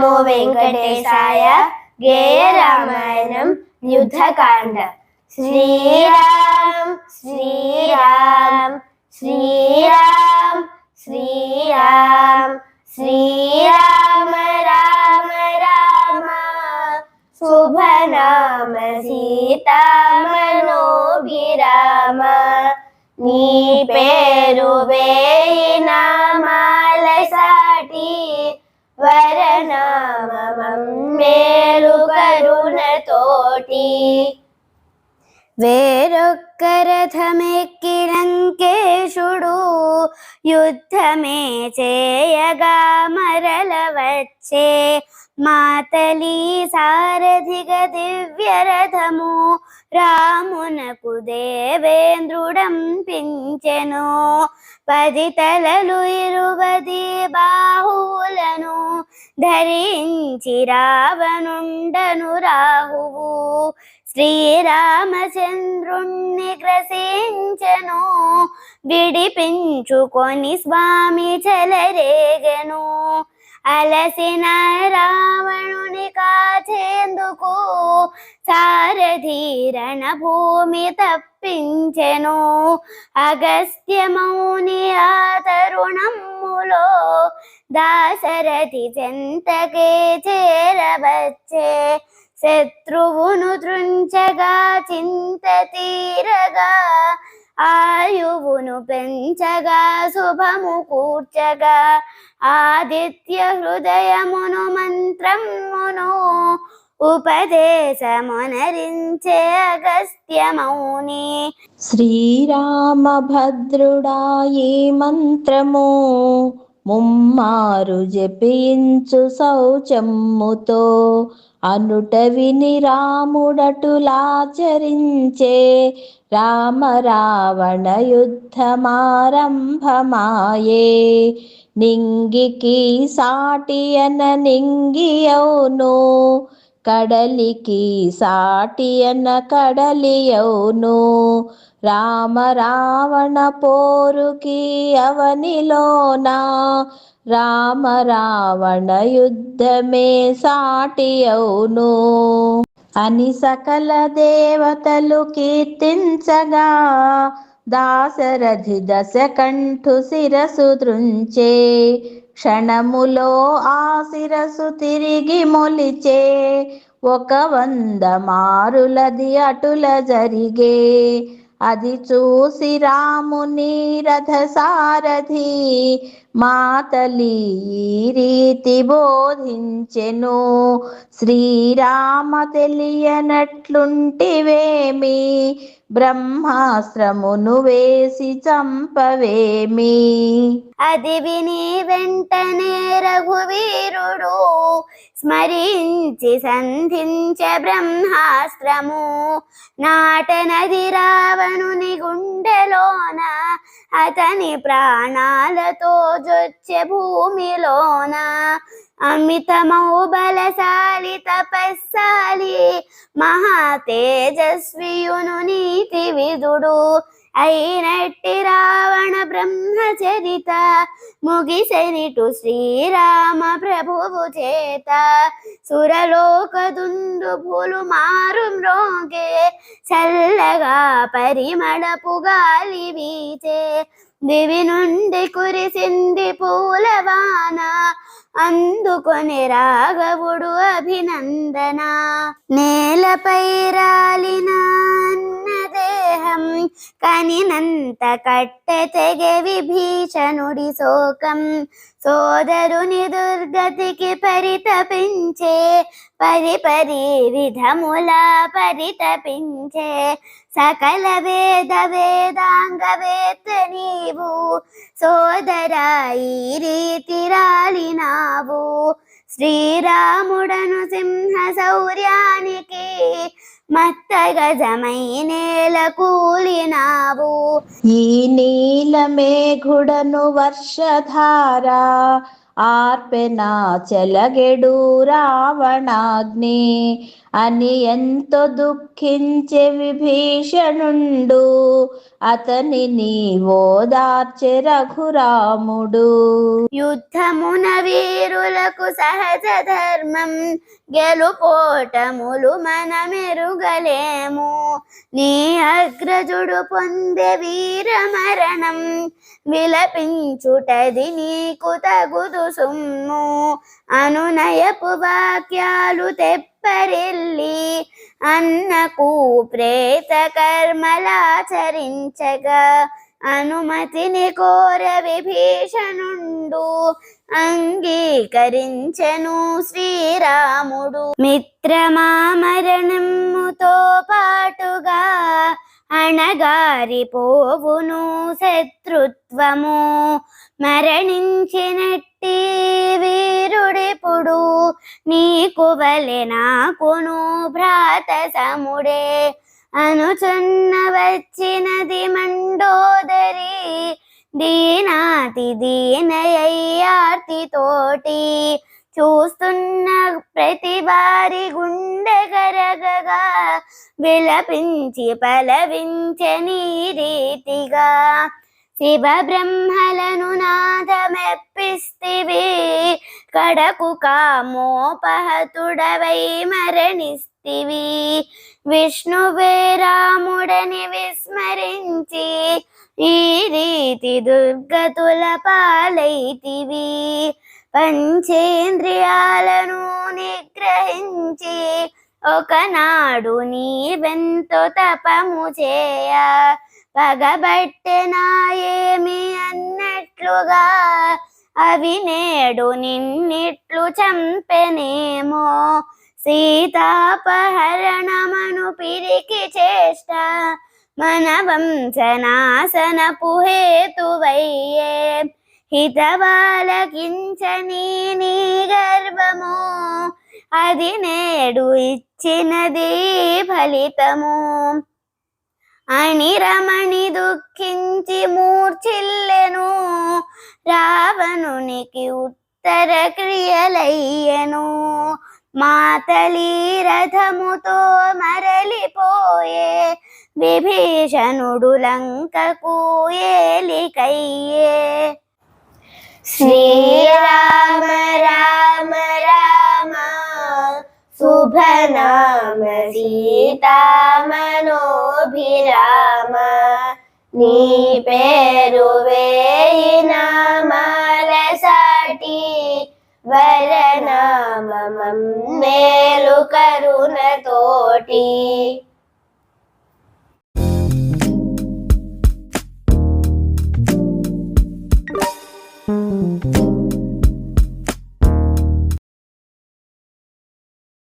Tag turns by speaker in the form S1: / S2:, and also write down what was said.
S1: నమో వెంకటేశాయ గేయ రామాయణం యుద్ధకాండ శ్రీరామ్ శ్రీరామ్ శ్రీరామ్ శ్రీరామ్ శ్రీరామ రామ రామ శుభనామ సీతామనోభిరామ నీ పేరు వేయి నామాల సాటి వరనామం మేలు కరుణతోటి. వేరొక్క రథమెక్కి లంకేశుడు యుద్ధమే చేయగా మరల వచ్చే మాతలి సారథిగ దివ్య రథము రామునకు దేవేంద్రుడం పించెను. పది తలలు ఇరువది బాహువులను ధరించి రావణుండను రాహువు. శ్రీరామచంద్రుణ్ణి గ్రసించను విడిపించుకొని స్వామి చలరేగను. అలసిన రావణుని కాచేందుకు సారధీరణ భూమి తప్పించెను. అగస్త్యమౌని ఆ తరుణములో దాశరథి చెంతకే చేరవచ్చే. శత్రువును తృంచగా చింత తీరగా ఆయువును పెంచగా శుభము కూర్చగా ఆదిత్య హృదయమును మంత్రమును ఉపదేశమునరించే అగస్త్యమౌని
S2: శ్రీరామభద్రుడా ఏ మంత్రము? ముమ్మారు జపించు శౌచమ్ముతో అనుట విని రాముడటులాచరించే రామ రావణ యుద్ధమారంభమాయే నింగికి సాటియన నింగియౌను కడలికి సాటి అన కడలియౌను రామ రావణ పోరుకి అవనిలోన రామ రావణ యుద్ధమే సాటి అవును అని సకల దేవతలు కీర్తించగా దాసరథి దశ కంఠు శిరసు దృంచే క్షణములో ఆ శిరసు తిరిగి మొలిచే ఒక వంద మారులది అటుల జరిగే. అది చూసి రాముని రథ సారథి మాతలి ఈ రీతి బోధించెను. శ్రీరామ తెలియనట్లుంటివేమి? బ్రహ్మాస్త్రమును వేసి చంపవేమి?
S1: అది విని వెంటనే రఘువీరుడు స్మరించి సంధించ బ్రహ్మాస్త్రము. నాటనది రావణుని గుండెలోన అతని ప్రాణాలతో జొచ్చే భూమిలోన అమితమౌ బలశాలి తపస్సాలి మహా తేజస్వియును నీతి విదుడు. అయినట్టి రావణ బ్రహ్మచరిత ముగిసెనిటు శ్రీరామ ప్రభువు చేత. సురలోక దుందుభులు మారు మ్రోగే చల్లగా పరిమళపు గాలి వీచే. దివి నుండి కురిసింది పూలవాన అందుకొని రాఘవుడు అభినందన. నేలపై రాలినా అన్న దేహం కనినంత కట్టె తెగె విభీషణుడి శోకం. సోదరుని దుర్గతికి పరితపించే పరి పరి విధముల పరితపించే సకల వేద వేదాంగ వేత్త నీవు. సోదరా ఈ రీతి రాలినావు. శ్రీరాముడను సింహ శౌర్యానికి మత్త నేల కూలినావు.
S2: ఈ నీల మేఘుడను వర్షధార ఆర్పెనా చెలగెడు రావణాగ్ని. అని ఎంతో దుఃఖించే విభీషణుండు. అతని నీవోదార్చె రఘురాముడు.
S1: యుద్ధమున వీరులకు సహజ ధర్మం గెలుపోటములు మనమెరుగలేము. నీ అగ్రజుడు పొందే వీర మరణం విలపించుటది నీకు తగుదు సుమ్ము అనునయపు వాక్యాలు తెప్పరిల్లి అన్నకు ప్రేత కర్మలాచరించగా అనుమతిని కోర విభీషణుండు అంగీకరించను శ్రీరాముడు. మిత్రమా మరణముతో పాటుగా అణగారిపోవును శత్రుత్వము. మరణించినట్టి నీకు వలె నాకును భ్రాత సముడే. అనుచున్న వచ్చినది మండోదరి దీనాతి దీనయ్యార్తి తోటి చూస్తున్న ప్రతి వారి గుండె గరగగా విలపించి పలవించని రీతిగా. శివ బ్రహ్మలను నాదమెప్పిస్తివి కడకు కామోపహతుడవై మరణిస్తివి. విష్ణువే రాముడని విస్మరించి ఈ రీతి దుర్గతుల పాలైతివి. పంచేంద్రియాలను నిగ్రహించి ఒకనాడు నీవెంతో తపము చేయ. పగబట్టెనాయేమి అన్నట్లుగా అవి నేడు నిన్నిట్లు చంపెనేమో. సీతాపహరణమను పిరికి చేష్ట మన వంశనాశనపు హేతువయ్యే హితవాలకించని నీ గర్వము అది నేడు ఇచ్చినది ఫలితము. అని రమణి దుఃఖించి మూర్ఛిల్లెను రావణునికి ఉత్తర క్రియలయ్యను. మాతలి రథముతో మరలిపోయే విభీషణుడు లంకకు ఏలికయ్యే. శ్రీరామ రామ రామ శుభనామ సీతామనోభిరామ నీ పేరు వేయి నామాల సాటి వరనామం మేలు కరుణ తోటి